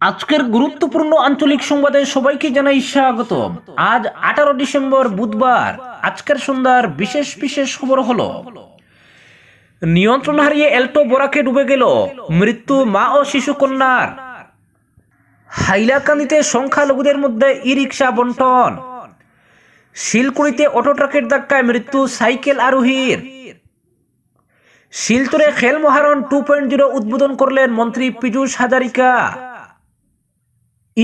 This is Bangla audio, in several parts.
আজকের গুরুত্বপূর্ণ আঞ্চলিক সংবাদে সবাইকে জানাই স্বাগত আজ আঠারো ডিসেম্বর বুধবার, আজকের সন্ধ্যার বিশেষ বিশেষ খবর হলো, নিয়ন্ত্রণ হারিয়ে এলটো বরাকে ডুবে গেল মৃত্যু মা ও শিশু কন্যার। হাইলাকান্দিতে সংখ্যালঘুদের মধ্যে ই রিক্সা বন্টন। শিলকুড়িতে অটো ট্রাকের ধাক্কায় মৃত্যু সাইকেল আরোহীর। শিলচরে খেল মহারণ টু পয়েন্ট জিরো উদ্বোধন করলেন মন্ত্রী পীযূষ হাজারিকা।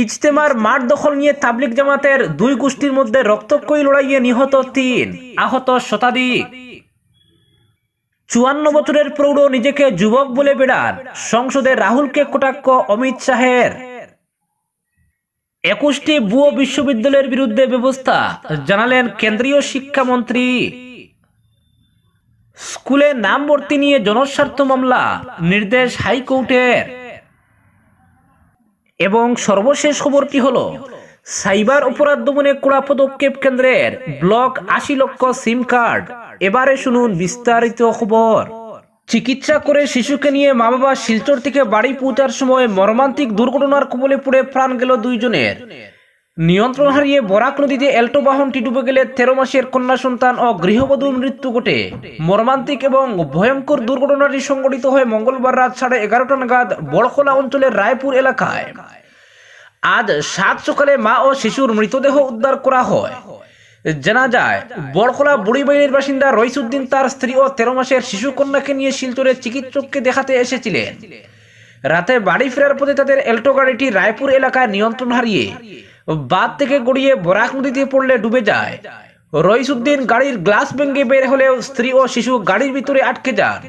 ইজতেমার মাঠ দখল নিয়ে তাবলিক জামাতের দুই গোষ্ঠীর মধ্যে রক্তক্ষয়ী লড়াইয়ে নিহত তিন, আহত শতাধিক। চুয়ান্ন বছরের প্রৌঢ় নিজেকে যুবক বলে বেড়ান সংসদে রাহুলকে কটাক্ষ অমিত শাহের। একুশটি বুয়ো বিশ্ববিদ্যালয়ের বিরুদ্ধে ব্যবস্থা জানালেন কেন্দ্রীয় শিক্ষামন্ত্রী। স্কুলে নাম ভর্তি নিয়ে জনস্বার্থ মামলা, নির্দেশ হাইকোর্টের। এবং সর্বশেষ খবরটি হলো, সাইবার অপরাধ দমনে কড়া পদক্ষেপ কেন্দ্রের ব্লক আশি লক্ষ সিম কার্ড। এবারে শুনুন বিস্তারিত খবর। চিকিৎসা করে শিশুকে নিয়ে মা বাবা শিলচর থেকে বাড়ি পৌঁছার সময় মর্মান্তিক দুর্ঘটনার কবলে পড়ে প্রাণ গেল দুইজনের। নিয়ন্ত্রণ হারিয়ে বরাক নদীতে এল্টো বাহনটি ডুবে গেলে তেরো মাসের কন্যা সন্তান ও গৃহবধূর মৃত্যু ঘটে। মর্মান্তিক এবং ভয়ঙ্কর দুর্ঘটনাটি সংঘটিত হয় মঙ্গলবার রাত সাড়ে এগারোটা নাগাদ বড়খোলা অঞ্চলের রায়পুর এলাকায়। আজ সাত সকালে মা ও শিশুর মৃতদেহ উদ্ধার করা হয়। জানা যায়, বড়খোলা বুড়িবাইয়ের বাসিন্দা রইসুদ্দিন তার স্ত্রী ও তেরো মাসের শিশু কন্যাকে নিয়ে শিলচরে চিকিৎসককে দেখাতে এসেছিলেন। রাতে বাড়ি ফেরার পথে তাদের এল্টো গাড়িটি রায়পুর এলাকায় নিয়ন্ত্রণ হারিয়ে বাদ থেকে গড়িয়ে বরাক নদীতে পড়লে ডুবে যায়। রইসুদ্দিন গাড়ির গ্লাস ভেঙে বের হলেও স্ত্রী ও শিশু গাড়ির ভিতরে আটকে যান।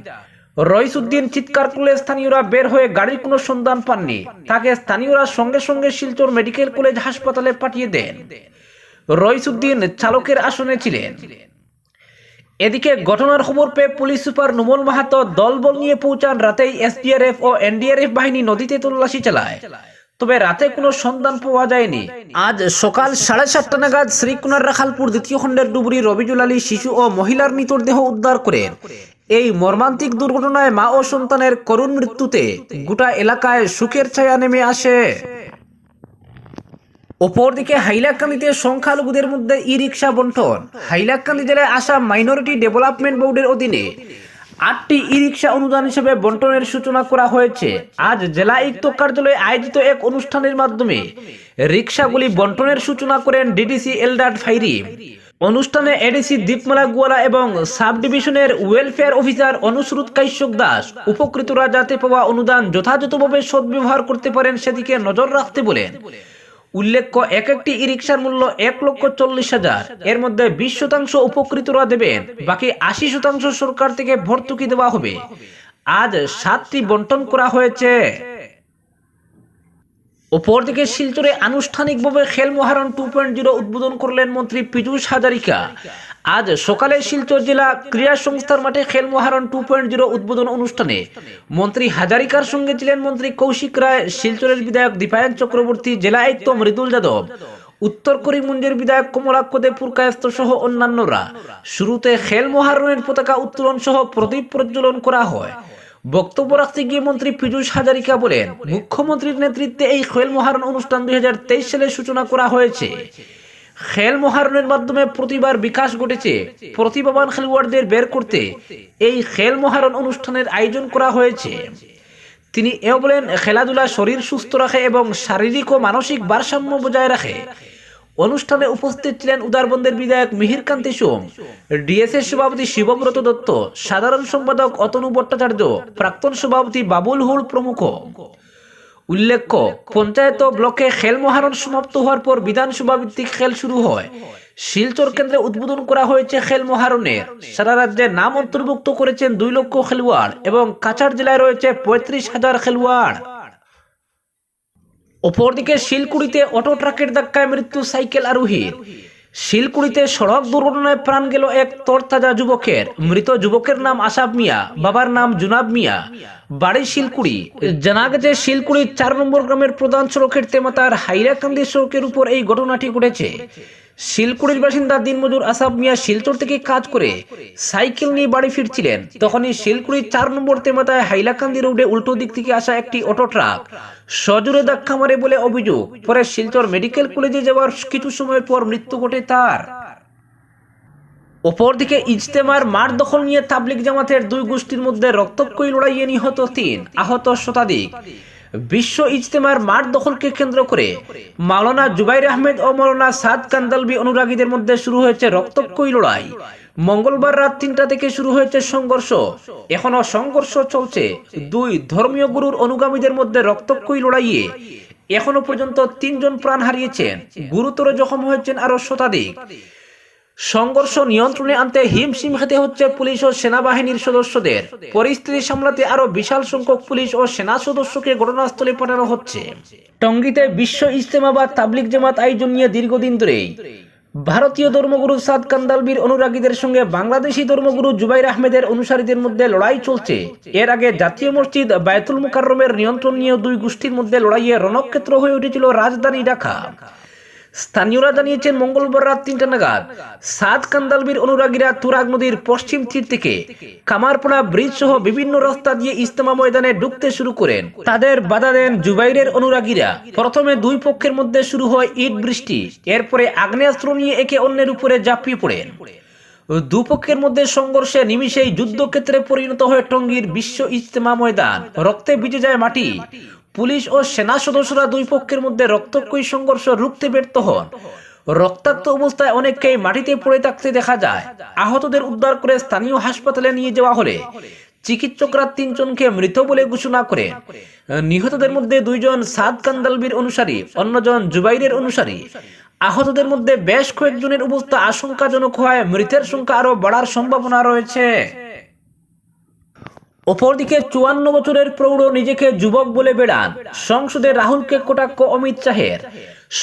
রইসুদ্দিন চিৎকার করলে স্থানীয়রা বের হয়ে গাড়ির কোনো সন্ধান পাননি। তাকে স্থানীয়রা সঙ্গে সঙ্গে শিলচর মেডিকেল কলেজ হাসপাতালে পাঠিয়ে দেন। রইসুদ্দিন চালকের আসনে ছিলেন। এদিকে ঘটনার খবর পেয়ে পুলিশ সুপার নুমল মাহাতো দলবল নিয়ে পৌঁছান। রাতেই এসডিআরএফ ও এনডিআরএফ বাহিনী নদীতে তল্লাশি চালায়। তবে রাতে কোনো সন্ধান পাওয়া যায়নি। আজ সকাল সাড়ে সাতটা নাগাদ শ্রীকুনার রাখালপুর দ্বিতীয় খণ্ডের ডুবুরি রবিজুল আলী শিশু ও মহিলার মৃতদেহ উদ্ধার করেন এই মর্মান্তিক দুর্ঘটনায় মা ও সন্তানের করুণ মৃত্যুতে গোটা এলাকায় সুখের ছায়া নেমে আসে। অপরদিকে হাইলাকান্দিতে সংখ্যালঘুদের মধ্যে ই রিক্সা বন্টন। হাইলাকান্দি জেলায় আসা মাইনরিটি ডেভেলপমেন্ট বোর্ডের অধীনে আটটি ই রিক্সা অনুদান হিসেবে বন্টনের সূচনা করা হয়েছে। আজ জেলা আয়ুক্ত কার্যালয়ে আয়োজিত এক অনুষ্ঠানের মাধ্যমে রিক্সাগুলি বন্টনের সূচনা করেন ডিডিসি এলডাট ফাইরি। অনুষ্ঠানে এডিসি দীপমালা গোয়ালা এবং সাব ডিভিশনের ওয়েলফেয়ার অফিসার অনুশ্রুত কাশ্যপ দাস, উপকৃতরা যাতে পাওয়া অনুদান যথাযথভাবে সদ্ব্যবহার করতে পারেন সেদিকে নজর রাখতে বলেন। উল্লেখ্য, এক একটি ই রিক্সার মূল্য এক লক্ষ চল্লিশ হাজার। এর মধ্যে বিশ শতাংশ উপকৃতরা দেবেন, বাকি আশি শতাংশ সরকার থেকে ভর্তুকি দেওয়া হবে। আজ সাতটি বন্টন করা হয়েছে। অপরদিকে শিলচরে আনুষ্ঠানিকভাবে খেল মহারণ টু পয়েন্ট জিরো উদ্বোধন করলেন মন্ত্রী পীযুষ হাজারিকা। আজ সকালে শিলচর জেলা ক্রীড়া সংস্থার মাঠে খেল মহারণ টু পয়েন্ট জিরো উদ্বোধন অনুষ্ঠানে মন্ত্রী হাজারিকার সঙ্গে ছিলেন মন্ত্রী কৌশিক রায়, শিলচরের বিধায়ক দীপায়ন চক্রবর্তী, জেলা আয়ুক্ত মৃদুল যাদব, উত্তর করিমগঞ্জের বিধায়ক কমলাক্ষ দেব পুরকায়স্ত সহ অন্যান্যরা। শুরুতে খেল মহারণের পতাকা উত্তোলন সহ প্রদীপ প্রজ্বলন করা হয়। বক্তব্য রাখতে গিয়ে মন্ত্রী পীযূষ হাজারিকা বলেন, মুখ্যমন্ত্রীর নেতৃত্বে এই খেল মহারণ অনুষ্ঠান দুই হাজার তেইশ সালে সূচনা করা হয়েছে। খেল মহারণের মাধ্যমে প্রতিবার বিকাশ ঘটেছে। প্রতিভাবান খেলোয়াড়দের বের করতে এই খেল মহারণ অনুষ্ঠানের আয়োজন করা হয়েছে। তিনি এও বলেন, খেলাধুলা শরীর সুস্থ রাখে এবং শারীরিক ও মানসিক ভারসাম্য বজায় রাখে। অনুষ্ঠানে উপস্থিত ছিলেন উদারবন্দের বিধায়ক মিহিরকান্তি সোম ডিএসএস সভাপতি শিবব্রত দত্ত, সাধারণ সম্পাদক অতনু ভট্টাচার্য, প্রাক্তন সভাপতি বাবুল হুল প্রমুখ। উল্লেখ্য, পঞ্চায়েত ব্লকে খেল মহারণ সমাপ্ত হওয়ার পর বিধানসভা ভিত্তিক খেল শুরু হয়। শিলচর কেন্দ্রে উদ্বোধন করা হয়েছে খেল মহারণের সারা রাজ্যে নাম অন্তর্ভুক্ত করেছেন দুই লক্ষ খেলোয়াড় এবং কাছাড় জেলায় রয়েছে পঁয়ত্রিশ হাজার খেলোয়াড়। অপরদিকে শিলকুড়িতে অটো ট্রাকের ধাক্কায় মৃত্যু সাইকেল আরোহীর শিলকুড়িতে সড়ক দুর্ঘটনায় প্রাণ গেল এক তরতাজা যুবকের। মৃত যুবকের নাম আসাব মিয়া, বাবার নাম জুনাব মিয়া। বাড়ি শিলকুড়ি। জানা গেছে, শিলকুড়ির চার নম্বর গ্রামের প্রধান সড়কের তেমাতার হাইরাকান্দি সড়কের উপর এই ঘটনাটি ঘটেছে। শিলকুড়ির বাসিন্দা দিনমজুর আসাব মিয়া শিলচর থেকে কাজ করে সাইকেল নিয়ে বাড়ি ফিরছিলেন। তখনই শিলকুড়ির চার নম্বর তেমাতায় হাইলাকান্দি রোডে উল্টো দিক থেকে আসা একটি অটো ট্রাক সজোরে ধাক্কা মারে বলে অভিযোগ। পরে শিলচর মেডিকেল কলেজে যাওয়ার কিছু সময় পর মৃত্যু ঘটে তার। অপরদিকে ইজতেমার মার দখল নিয়ে তাবলিক জামাতের দুই গোষ্ঠীর মধ্যে রক্তক্ষয়ী লড়াইয়ে নিহত তিন, আহত শতাধিক। বিশ্ব ইজতেমার মাঠ দখলকে কেন্দ্র করে মাওলানা জুবাইর আহমেদ ও মাওলানা সাদ কান্দালবি অনুরাগীদের মধ্যে শুরু হয়েছে রক্তক্ষয়ী লড়াই। মঙ্গলবার রাত তিনটা থেকে শুরু হয়েছে সংঘর্ষ। এখনও সংঘর্ষ চলছে। দুই ধর্মীয় গুরুর অনুগামীদের মধ্যে রক্তক্ষয়ী লড়াইয়ে এখনও পর্যন্ত তিনজন প্রাণ হারিয়েছেন। গুরুতর জখম হয়েছেন আরও শতাধিক। সংঘর্ষ নিয়ন্ত্রণে আনতে হিমশিম খেতে হচ্ছে পুলিশ ও সেনাবাহিনীর সদস্যদের। পরিস্থিতি সামলাতে আরও বিশাল সংখ্যক পুলিশ ও সেনা সদস্যকে ঘটনাস্থলে পাঠানো হচ্ছে। টঙ্গীতে বিশ্ব ইজতেমা বা তাবলিক জামাত আয়োজন নিয়ে দীর্ঘদিন ধরেই। ভারতীয় ধর্মগুরু সাদ কান্দালবির অনুরাগীদের সঙ্গে বাংলাদেশি ধর্মগুরু জুবাইর আহমেদের অনুসারীদের মধ্যে লড়াই চলছে। এর আগে জাতীয় মসজিদ বায়তুল মুকাররমের নিয়ন্ত্রণ নিয়ে দুই গোষ্ঠীর মধ্যে লড়াইয়ে রণক্ষেত্র হয়ে উঠেছিল রাজধানী ঢাকা। স্থানীয়রা জানিয়েছেন মঙ্গলবার রাত তিনটা নাগাদ সাদ কান্দালবির অনুরাগীরা তুরাগ নদীর পশ্চিম তীর থেকে কামারপাড়া ব্রিজ সহ বিভিন্ন রাস্তা দিয়ে ইস্তেমা ময়দানে ঢুকতে শুরু করেন। তাদের বাধা দেন জুবাইরের অনুরাগীরা। প্রথমে দুই পক্ষের মধ্যে শুরু হয় ইট বৃষ্টি। এরপরে আগ্নেয়াস্ত্র নিয়ে একে অন্যের উপরে ঝাঁপিয়ে পড়েন। দুপক্ষের মধ্যে সংঘর্ষে নিমিশেই যুদ্ধক্ষেত্রে পরিণত হয়ে টঙ্গীর বিশ্ব ইজতেমা ময়দান। রক্তে ভিজে যায় মাটি। পুলিশ ও সেনা সদস্যরা দুই পক্ষের মধ্যে রক্তক্ষয়ী সংঘর্ষ রুখতে ব্যর্থ হন। রক্তাক্ত অবস্থায় অনেককেই মাটিতে পড়ে থাকতে দেখা যায়। আহতদের উদ্ধার করে স্থানীয় হাসপাতালে নিয়ে যাওয়া হলে চিকিৎসকরা তিনজনকে মৃত বলে ঘোষণা করে নিহতদের মধ্যে দুইজন সাদ কান্দালবির অনুসারী, অন্যজন জুবাইরের অনুসারী। আহতদের মধ্যে বেশ কয়েকজনের অবস্থা আশঙ্কাজনক হওয়ায় মৃতের সংখ্যা আরও বাড়ার সম্ভাবনা রয়েছে। অপরদিকে চুয়ান্ন বছরের প্রৌঢ় নিজেকে যুবক বলে বেড়ান সংসদে রাহুলকে কটাক্ষ অমিত শাহের।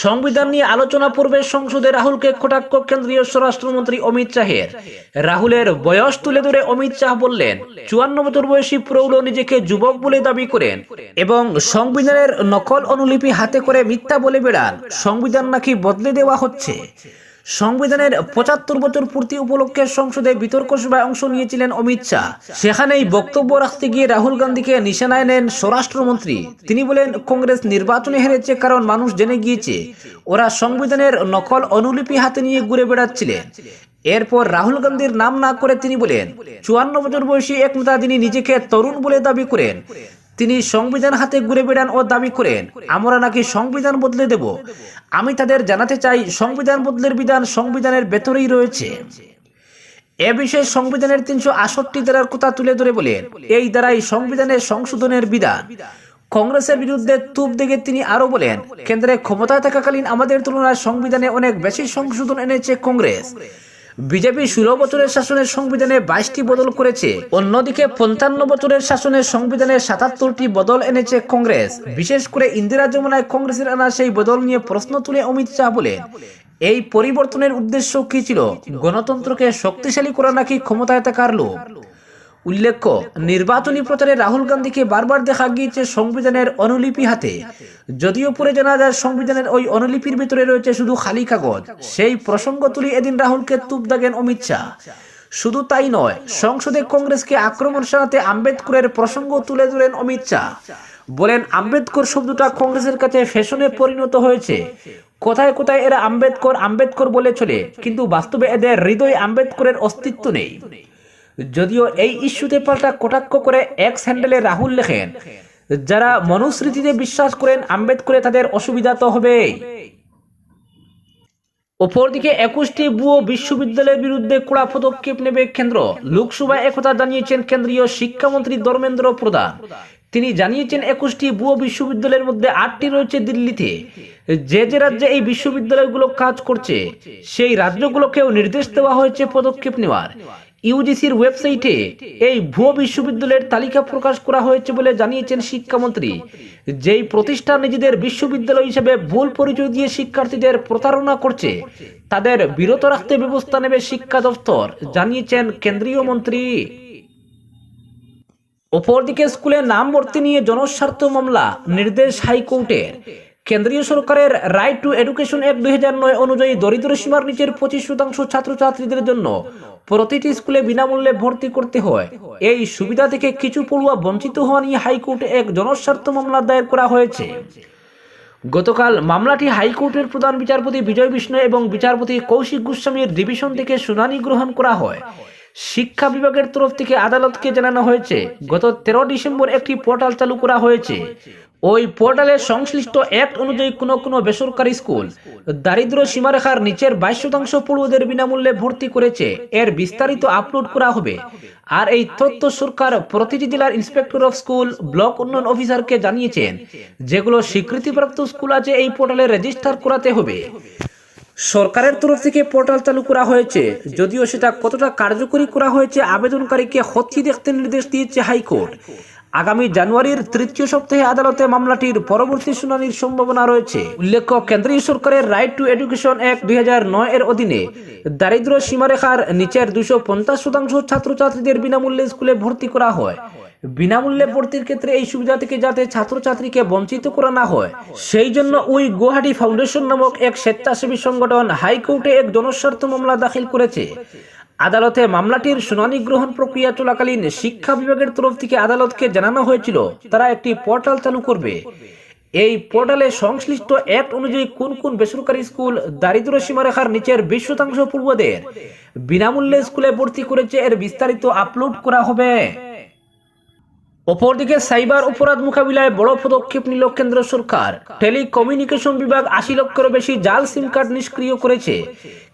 সংবিধান নিয়ে আলোচনা পূর্বে সংসদে রাহুলকে কটাক্ষ কেন্দ্রীয় স্বরাষ্ট্রমন্ত্রী অমিত শাহের। রাহুলের বয়স তুলে ধরে অমিত শাহ বললেন, চুয়ান্ন বছর বয়সী প্রৌঢ় নিজেকে যুবক বলে দাবি করেন এবং সংবিধানের নকল অনুলিপি হাতে করে মিথ্যা বলে বেড়ান। সংবিধান নাকি বদলে দেওয়া হচ্ছে? সংবিধানের পঁচাত্তর বছর পূর্তি উপলক্ষে সংসদে বিতর্ক সভায় অংশ নিয়েছিলেন অমিত শাহ। সেখানেই বক্তব্য রাখতে গিয়ে রাহুল গান্ধীকে নিশানায় নেন স্বরাষ্ট্রমন্ত্রী। তিনি বলেন, কংগ্রেস নির্বাচনে হেরেছে কারণ মানুষ জেনে গিয়েছে। ওরা সংবিধানের নকল অনুলিপি হাতে নিয়ে ঘুরে বেড়াচ্ছিলেন। এরপর রাহুল গান্ধীর নাম না করে তিনি বলেন, চুয়ান্ন বছর বয়সী এক নেতা, যিনি নিজেকে তরুণ বলে দাবি করেন। তিনি সংবিধান হাতে ঘুরে বেড়ান ও দাবি করেন, আমরা নাকি সংবিধান বদলে দেব। আমি তাদের জানাতে চাই সংবিধান বদলের বিধান সংবিধানের ভেতরেই রয়েছে। এ বিষয়ে সংবিধানের তিনশো আষট্টি ধারার কথা তুলে ধরে বলেন, এই দ্বারাই সংবিধানের সংশোধনের বিধান। কংগ্রেসের বিরুদ্ধে তুপ দেখে তিনি আরও বলেন, কেন্দ্রে ক্ষমতায় থাকাকালীন আমাদের তুলনায় সংবিধানে অনেক বেশি সংশোধন এনেছে কংগ্রেস। বিজেপি ষোলো বছরের শাসনের সংবিধানে বাইশটি বদল করেছে। অন্যদিকে পঞ্চান্ন বছরের শাসনের সংবিধানে সাতাত্তরটি বদল এনেছে কংগ্রেস। বিশেষ করে ইন্দিরা যমুনায় কংগ্রেসের আনা সেই বদল নিয়ে প্রশ্ন তুলে অমিত শাহ বলেন, এই পরিবর্তনের উদ্দেশ্য কি ছিল? গণতন্ত্রকে শক্তিশালী করা নাকি ক্ষমতায় থাকার লোক উল্লেখ্য, নির্বাচনী প্রচারে রাহুল গান্ধীকে বারবার দেখা গিয়েছে সংবিধানের অনুলিপি হাতে। যদিও পরে জানা যায় সংবিধানের ওই অনুলিপির ভিতরে রয়েছে শুধু খালি কাগজ। সেই প্রসঙ্গ তুলে এদিন রাহুলকে তুপ দাগেন অমিত শাহ। শুধু তাই নয়, সংসদে কংগ্রেসকে আক্রমণ শানাতে আম্বেদকরের প্রসঙ্গ তুলে ধরেন অমিত শাহ। বলেন, আম্বেদকর শব্দটা কংগ্রেসের কাছে ফ্যাশনে পরিণত হয়েছে। কোথায় কোথায় এরা আম্বেদকর আম্বেদকর বলে চলে, কিন্তু বাস্তবে এদের হৃদয় আম্বেদকরের অস্তিত্ব নেই। যদিও এই ইস্যুতে পাল্টা কটাক্ষ করে এক্স হ্যান্ডেলে রাহুল লেখেন, যারা মনুস্মৃতিতে বিশ্বাস করেন আম্বেদকরে তাদের অসুবিধা তো হবে অপরদিকে একুশটি বুয়ো বিশ্ববিদ্যালয়ের বিরুদ্ধে কড়া পদক্ষেপ নেবে কেন্দ্র। লোকসভায় একথা জানিয়েছেন কেন্দ্রীয় শিক্ষামন্ত্রী ধর্মেন্দ্র প্রধান। তিনি জানিয়েছেন একুশটি বুয়ো বিশ্ববিদ্যালয়ের মধ্যে আটটি রয়েছে দিল্লিতে। যে যে রাজ্যে এই বিশ্ববিদ্যালয়গুলো কাজ করছে, সেই রাজ্যগুলোকেও নির্দেশ দেওয়া হয়েছে পদক্ষেপ নেওয়ার। ইউজিসির ওয়েবসাইটে এই ভুয়ো বিশ্ববিদ্যালয়ের তালিকা প্রকাশ করা হয়েছে বলে জানিয়েছেন শিক্ষামন্ত্রী। যেই প্রতিষ্ঠান নিজেদের বিশ্ববিদ্যালয় হিসেবে ভুল পরিচয় দিয়ে শিক্ষার্থীদের প্রতারণা করছে, তাদের বিরত রাখতে ব্যবস্থা নেবে শিক্ষা দপ্তর, জানিয়েছেন কেন্দ্রীয় মন্ত্রী। অপরদিকে স্কুলে নাম ভর্তি নিয়ে জনস্বার্থ মামলা, নির্দেশ হাইকোর্টের। কেন্দ্রীয় সরকারের রাইট টু এডুকেশন অ্যাক্ট দুই অনুযায়ী দরিদ্র সীমার নিচের পঁচিশ শতাংশ ছাত্রছাত্রীদের জন্য প্রতিটি স্কুলে বিনামূল্যে ভর্তি করতে হয়। এই সুবিধা থেকে কিছু পড়ুয়া বঞ্চিত হওয়া নিয়ে হাইকোর্টে এক জনস্বার্থ মামলা দায়ের করা হয়েছে। গতকাল মামলাটি হাইকোর্টের প্রধান বিচারপতি বিজয় বিষ্ণু এবং বিচারপতি কৌশিক গোস্বামীর ডিভিশন থেকে শুনানি গ্রহণ করা হয়। শিক্ষা বিভাগের তরফ থেকে আদালতকে জানানো হয়েছে, গত তেরো ডিসেম্বর একটি পোর্টাল চালু করা হয়েছে। ওই পোর্টালে সংশ্লিষ্ট অ্যাক্ট অনুযায়ী কোনো কোনো বেসরকারি স্কুল দারিদ্র সীমারেখার নিচের বাইশ শতাংশ পড়ুয়াদের বিনামূল্যে ভর্তি করেছে। এর বিস্তারিত আপলোড করা হবে। আর এই তথ্য সরকার প্রতিটি জেলার ইন্সপেক্টর অফ স্কুল, ব্লক উন্নয়ন অফিসারকে জানিয়েছেন, যেগুলো স্বীকৃতিপ্রাপ্ত স্কুল আছে এই পোর্টালে রেজিস্টার করাতে হবে। সরকারের তরফ থেকে পোর্টাল চালু করা হয়েছে, যদিও সেটা কতটা কার্যকরী করা হয়েছে আবেদনকারীকে হচ্ছি দেখতে নির্দেশ দিয়েছে হাইকোর্ট। আগামী জানুয়ারির তৃতীয় সপ্তাহে আদালতে মামলাটির পরবর্তী শুনানির সম্ভাবনা রয়েছে। উল্লেখ্য, কেন্দ্রীয় সরকারের রাইট টু এডুকেশন অ্যাক্ট দুই এর অধীনে দারিদ্র সীমারেখার নিচের দুশো পঞ্চাশ শতাংশ ছাত্রছাত্রীদের বিনামূল্যে স্কুলে ভর্তি করা হয়। বিনামূল্যে ভর্তির ক্ষেত্রে এই সুবিধা থেকে যাতে ছাত্রছাত্রীকে বঞ্চিত করা না হয়, সেই জন্য ওই গুয়াহাটি ফাউন্ডেশন নামক এক স্বেচ্ছাসেবী সংগঠন হাইকোর্টে এক জনস্বার্থ মামলা দাখিল করেছে। আদালতে মামলাটির শুনানি গ্রহণ প্রক্রিয়া চলাকালীন শিক্ষা বিভাগের তরফ থেকে আদালতকে জানানো হয়েছিল, তারা একটি পোর্টাল চালু করবে। এই পোর্টালে সংশ্লিষ্ট অ্যাক্ট অনুযায়ী কোন কোন বেসরকারি স্কুল দারিদ্র সীমারেখার নিচের বিশ শতাংশ পূর্বদের বিনামূল্যে স্কুলে ভর্তি করেছে এর বিস্তারিত আপলোড করা হবে। অপরদিকে সাইবার অপরাধ মোকাবিলায় বড় পদক্ষেপ নিল কেন্দ্র সরকার। টেলিকমিউনিকেশন বিভাগ আশি লক্ষেরও বেশি জাল সিম কার্ড নিষ্ক্রিয় করেছে।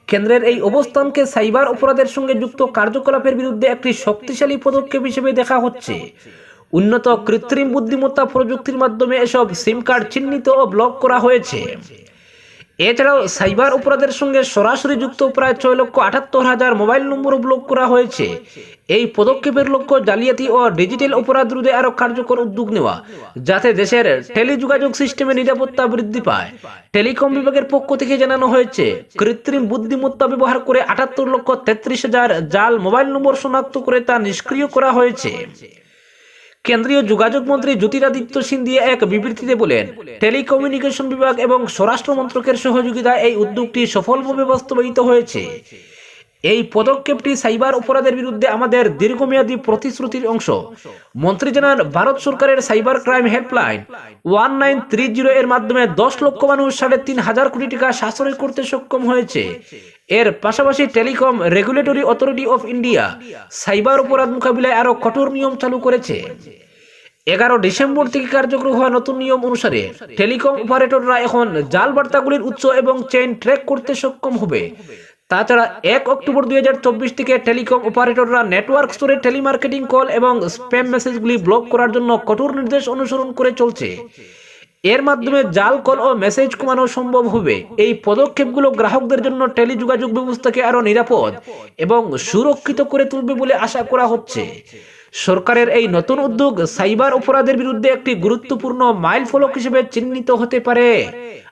কেন্দ্রের এই অবস্থানকে সাইবার অপরাধের সঙ্গে যুক্ত কার্যকলাপের বিরুদ্ধে একটি শক্তিশালী পদক্ষেপ হিসেবে দেখা হচ্ছে। উন্নত কৃত্রিম বুদ্ধিমত্তা প্রযুক্তির মাধ্যমে এসব সিম কার্ড চিহ্নিত ও ব্লক করা হয়েছে। এছাড়াও সাইবার অপরাধের সঙ্গে সরাসরি যুক্ত প্রায় ছয় লক্ষ আটাত্তর হাজার মোবাইল নম্বরও ব্লক করা হয়েছে। এই পদক্ষেপের লক্ষ্য জালিয়াতি ও ডিজিটাল অপরাধ রোধে আরও কার্যকর উদ্যোগ নেওয়া, যাতে দেশের টেলিযোগাযোগ সিস্টেমে নিরাপত্তা বৃদ্ধি পায়। টেলিকম বিভাগের পক্ষ থেকে জানানো হয়েছে, কৃত্রিম বুদ্ধিমত্তা ব্যবহার করে আটাত্তর লক্ষ তেত্রিশ হাজার জাল মোবাইল নম্বর শনাক্ত করে তা নিষ্ক্রিয় করা হয়েছে। কেন্দ্রীয় যোগাযোগ মন্ত্রী জ্যোতিরাদিত্য সিন্ধিয়া এক বিবৃতিতে বলেন, টেলিকমিউনিকেশন বিভাগ এবং স্বরাষ্ট্র মন্ত্রকের সহযোগিতায় এই উদ্যোগটি সফলভাবে বাস্তবায়িত হয়েছে। এই পদক্ষেপটি সাইবার অপরাধের বিরুদ্ধে আমাদের দীর্ঘমেয়াদী প্রতিশ্রুতির অংশ। মন্ত্রী জানান, ভারত সরকারের cyber crime helpline one nine three zero এর মাধ্যমে দশ লক্ষ মানুষ সাড়ে তিন হাজার কোটি টাকা সাশ্রয় করতে সক্ষম হয়েছে। এর পাশাপাশি telecom regulatory authority of India cyber অপরাধ মোকাবিলায় আরও কঠোর নিয়ম চালু করেছে। এগারো ডিসেম্বর থেকে কার্যকর হওয়া নতুন নিয়ম অনুসারে টেলিকম অপারেটররা এখন জাল বার্তাগুলির উৎস এবং চেইন ট্র্যাক করতে সক্ষম হবে। তাছাড়া এক অক্টোবর দুই হাজার চব্বিশ থেকে টেলিকম অপারেটররা নেটওয়ার্ক স্তরে টেলিমার্কেটিং কল এবং স্প্যাম মেসেজগুলি ব্লক করার জন্য কঠোর নির্দেশ অনুসরণ করে চলছে। এর মাধ্যমে জাল কল ও মেসেজ কমানো সম্ভব হবে। এই পদক্ষেপগুলো গ্রাহকদের জন্য টেলিযোগাযোগ ব্যবস্থাকে আরও নিরাপদ এবং সুরক্ষিত করে তুলবে বলে আশা করা হচ্ছে। সরকারের এই নতুন উদ্যোগ সাইবার অপরাধের বিরুদ্ধে একটি গুরুত্বপূর্ণ মাইল ফলক হিসেবে চিহ্নিত হতে পারে।